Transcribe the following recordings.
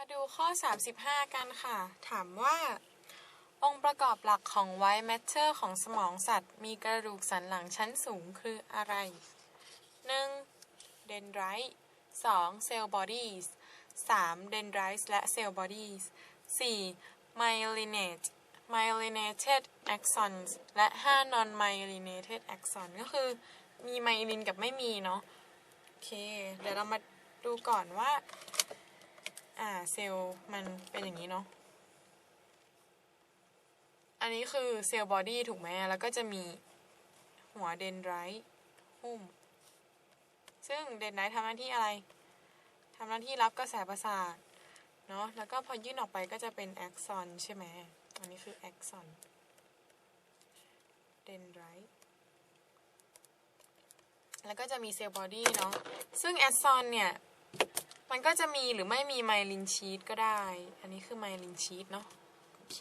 มาดูข้อ 35 กันค่ะ ถามว่า องค์ประกอบหลักของ white matter ของสมองสัตว์ มีกระดูกสันหลังชั้นสูงคืออะไร 1. dendrite 2. cell bodies 3. d e n d r i t e และ cell bodies 4. myelinate myelinated axons และ 5. non myelinated axon ก็คือมีไมลินกับไม่มีเนาะ โอเค เดี๋ยวเรามาดูก่อนว่า อ่าเซลล์มันเป็นอย่างนี้เนาะ อันนี้คือเซลล์บอดี้ถูกไหมแล้วก็จะมีหัวเดนไรต์หุ้ม ซึ่งเดนไรต์ทำหน้าที่อะไรทำหน้าที่รับกระแสประสาทเนาะ แล้วก็พอยื่นออกไปก็จะเป็นแอ็กซอนใช่ไหม อันนี้คือแอ็กซอนเดนไรต์แล้วก็จะมีเซลล์บอดี้เนาะ ซึ่งแอดซอนเนี่ย มันก็จะมีหรือไม่มีไมลินชีตก็ได้ อันนี้คือไมลินชีตเนาะ โอเค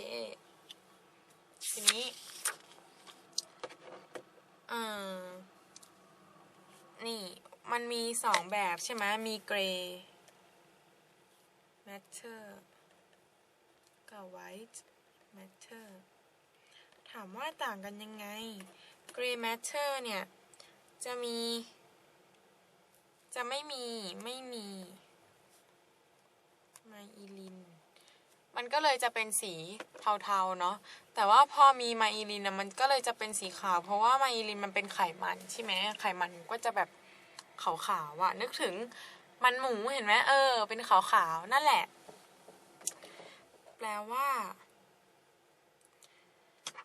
ทีนี้เอ่อนี่ มันมีสองแบบใช่ไหมมีเกรย์แมทเทอร์กับไวท์แมทเทอร์ถามว่าต่างกันยังไงเกรย์แมทเทอร์เนี่ย จะมี จะไม่มี ไม่มี ไมอีลิน มันก็เลยจะเป็นสีเทาๆเนาะ แต่ว่าพอมีไมอีลินนะมันก็เลยจะเป็นสีขาว เพราะว่าไมอีลินมันเป็นไขมันใช่ไหมไขมันก็จะแบบขาวๆอะนึกถึงมันหมูเห็นไหมเออ เป็นขาวๆนั่นแหละ แปลว่า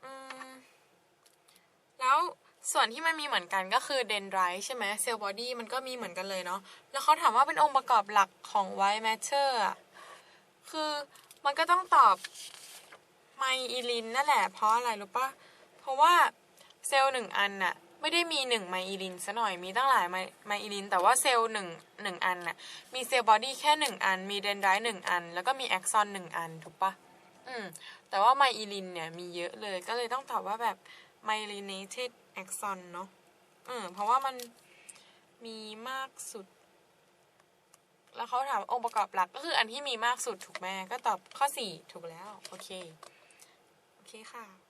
อืมแล้วส่วนที่มันมีเหมือนกันก็คือเดนไรใช่ไหมเซลล์บอดี้มันก็มีเหมือนกันเลยเนาะ แล้วเขาถามว่าเป็นองค์ประกอบหลักของไวท์แมทเชอร์ คือมันก็ต้องตอบไมอีลินนั่นแหละ เพราะอะไรรู้ปะเพราะว่าเซลล์หนึ่งอันน่ะไม่ได้มีหนึ่งไมอีลินซะหน่อยมีตั้งหลายไมไมอีลินแต่ว่าเซลล์หนึ่งหนึ่งอันน่ะมีเซลล์บอดี้แค่หนึ่งอัน มีเดนไรหนึ่งอัน แล้วก็มีแอ็กซอนหนึ่งอันถูกปะอืมแต่ว่าไมอีลินเนี่ยมีเยอะเลยก็เลยต้องตอบว่าแบบ myelinated axon เนาะเออเพราะว่ามันมีมากสุด แล้วเขาถามองค์ประกอบหลักก็คืออันที่มีมากสุดถูกไหมก็ตอบข้อสี่ถูกแล้ว โอเค โอเคค่ะ